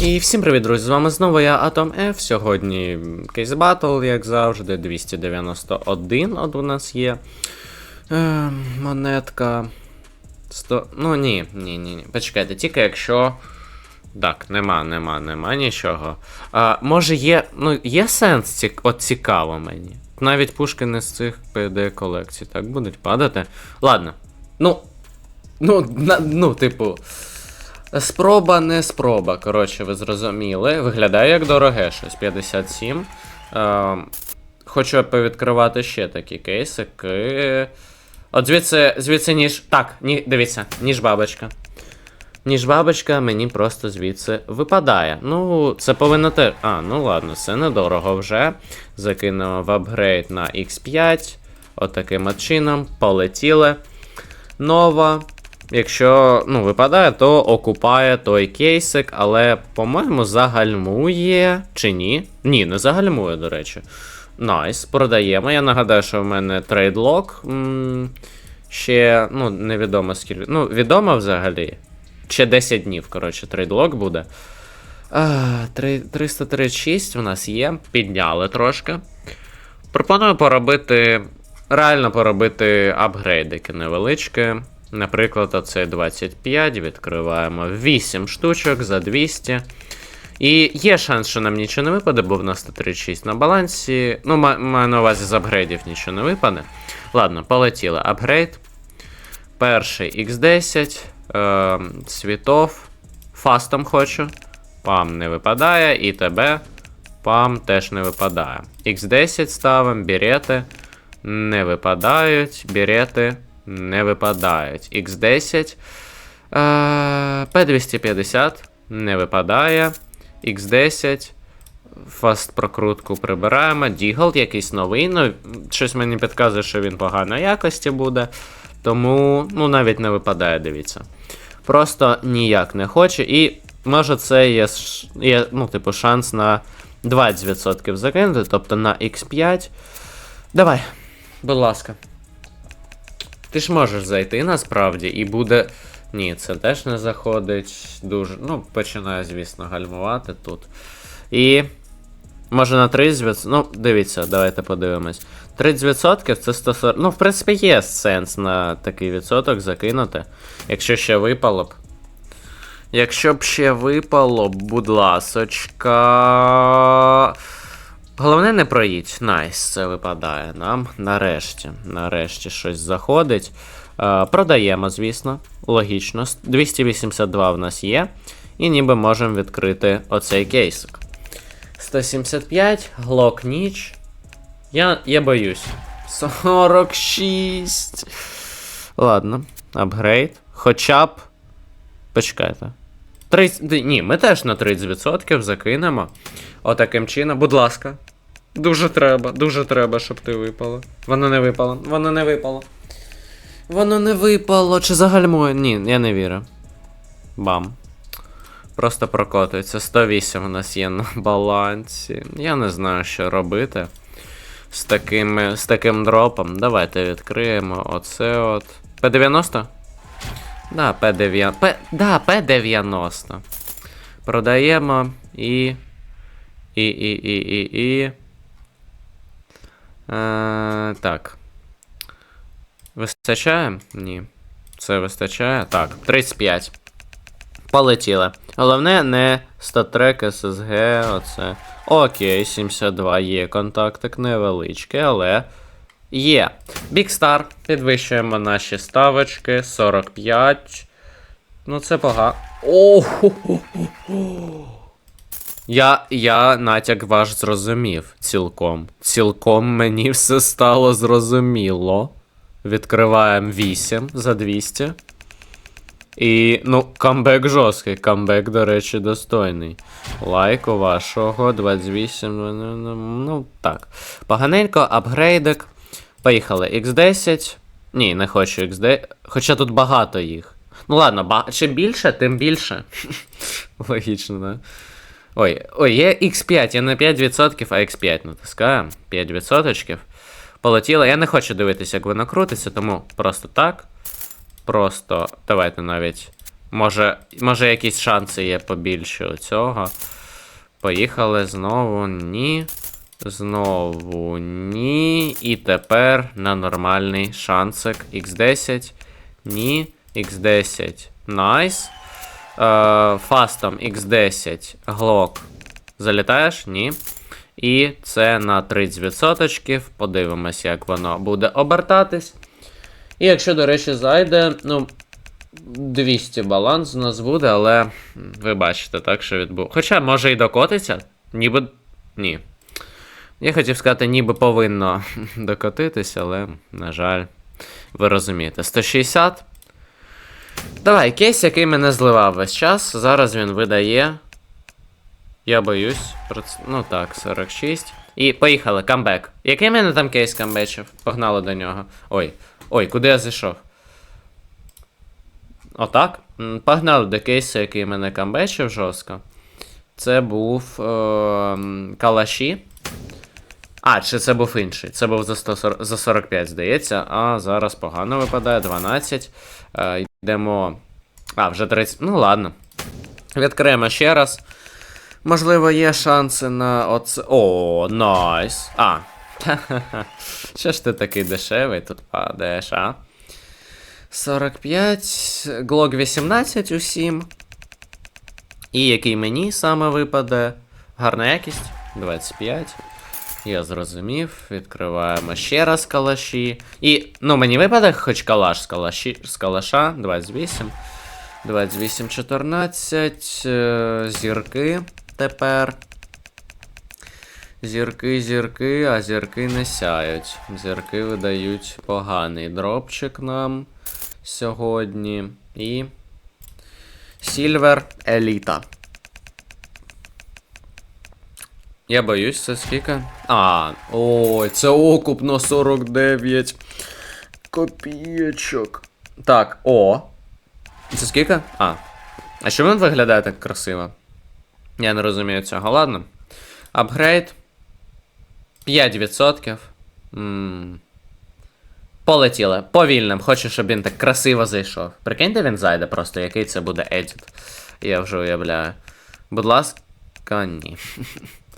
І всім привіт, друзі! З вами знову я Атом F. Сьогодні кейс батл, як завжди, 291 от у нас є. Е, монетка. 100. Ну ні, ні, ні, ні. Почекайте, тільки якщо. Так, нема, нема, нема нічого. А, може є. Ну, є сенс цік... от цікаво мені. Навіть пушки не з цих PD колекцій, так будуть падати. Ладно. Ну. Ну, на, ну, типу. Спроба не спроба, коротше, ви зрозуміли. Виглядає як дороге щось 57. Е, хочу повідкривати ще такі кейсики. От звідси, звідси ніж. Так, ні, дивіться, ніж бабочка. Ніж бабочка мені просто звідси випадає. Ну, це повинно те. А, ну ладно, це недорого вже. Закинемо в апгрейд на X5. Отаким от чином. Полетіли. Нова. Якщо ну, випадає, то окупає той кейсик, але, по-моєму, загальмує. Чи ні? Ні, не загальмує, до речі. Найс, продаємо. Я нагадаю, що в мене трейдлок. Ще, ну, невідомо скільки. Ну, відомо взагалі. Ще 10 днів, коротше, трейдлок буде. А, три- 336 у нас є. Підняли трошки. Пропоную поробити. Реально поробити апгрейдики невеличкі. Наприклад, оцей 25, відкриваємо 8 штучок за 200. І є шанс, що нам нічого не випаде, бо в нас 136 на балансі. Ну, маю на увазі з апгрейдів нічого не випаде. Ладно, полетіли. Апгрейд. Перший X10. Е, світов. Фастом хочу. Пам не випадає. І тебе. Пам теж не випадає. X10 ставимо, берети. Не випадають. Берети не випадають. X10. Е, P250 не випадає. X10. Фаст прокрутку прибираємо. Дігл якийсь новий. Ну, щось мені підказує, що він поганої якості буде. Тому, ну, навіть не випадає, дивіться. Просто ніяк не хоче. І може це є, є ну, типу, шанс на 20% закинути, тобто на X5. Давай, будь ласка. Ти ж можеш зайти насправді, і буде. Ні, це теж не заходить. Дуже. Ну, починає, звісно, гальмувати тут. І. Може на 30%. Ну, дивіться, давайте подивимось. 30% це 140. Ну, в принципі, є сенс на такий відсоток закинути. Якщо ще випало б. Якщо б ще випало, будь ласочка. Головне не проїдь. Найс, це випадає нам. Нарешті. Нарешті щось заходить. Е, продаємо, звісно. Логічно. 282 в нас є. І ніби можемо відкрити оцей кейсик. 175, глок ніч. Я, я боюсь. 46. Ладно, апгрейд. Хоча б. Почекайте. 30... Ні, ми теж на 30% закинемо. Отаким чином. Будь ласка. Дуже треба, дуже треба, щоб ти випало. Воно не випало. Воно не випало. Воно не випало. Чи загальмує? Ні, я не вірю. Бам. Просто прокотується. 108 у нас є на балансі. Я не знаю, що робити з, такими, з таким дропом. Давайте відкриємо оце от. П90? Да, П90. П... Да, П90. Продаємо і. І, і, і, і, і. Е, так. Вистачає? Ні. Це вистачає? Так, 35. Полетіли. Головне не статрек SSG, оце. Окей, 72 є контактик невеличкий, але є. Star. Підвищуємо наші ставочки. 45. Ну, це погано. Я, я натяк ваш зрозумів цілком. Цілком мені все стало зрозуміло. Відкриваємо 8 за 200. І, ну, камбек жорсткий, камбек, до речі, достойний. Лайк у вашого 28. ну, так. Поганенько, апгрейдик. Поїхали. X10. Ні, не хочу XD. Хоча тут багато їх. Ну ладно, ба... чим більше, тим більше. Логічно, да? Ой, ой, є X5, я на 5%, а X5 натискаю. 5%. Полетіло. Я не хочу дивитися, як воно крутиться, тому просто так. Просто давайте навіть Може, може якісь шанси є побільше у цього. Поїхали знову ні. Знову ні. І тепер на нормальний шансик. X10. Ні. X10. Найс. Е, фастом X10. Глок. Залітаєш? Ні. І це на 30%. Подивимось, як воно буде обертатись. І якщо, до речі, зайде, ну, 200 баланс у нас буде, але ви бачите, так, що відбув. Хоча, може і докотиться, ніби. Ні. Я хотів сказати, ніби повинно докотитися, але, на жаль, ви розумієте. 160. Давай, кейс, який мене зливав весь час. Зараз він видає. Я боюсь. Ну так, 46. І поїхали, камбек. Який мене там кейс камбечив? Погнали до нього. Ой. Ой, куди я зайшов? Отак. Погнали до кейсу, який мене камбечив жорстко. Це був е, Калаші. А, чи це був інший? Це був за, 140, за 45, здається. А зараз погано випадає. 12. Е, йдемо. А, вже 30. Ну ладно. Відкриємо ще раз. Можливо, є шанси на оце. О, найс. А. Що ж ти такий дешевий тут падаєш, а? 45, Glock 18 усім. І який мені саме випаде? Гарна якість? 25. Я зрозумів. Відкриваємо ще раз калаші. І, ну, мені випаде хоч калаш з, калаші, з калаша. 28. 28, 14. е, Зірки тепер. Зірки, зірки, а зірки не сяють. Зірки видають поганий дропчик нам сьогодні. І. Сільвер Еліта. Я боюсь, це скільки? А, ой, це окуп на 49 копійочок. Так, о. Це скільки? А. А що він виглядає так красиво? Я не розумію цього. Ладно. Апгрейд. 5%. м Полетіли. Повільним. Хочу, щоб він так красиво зайшов. Прикиньте, він зайде просто, який це буде едіт. Я вже уявляю. Будь ласка, ні.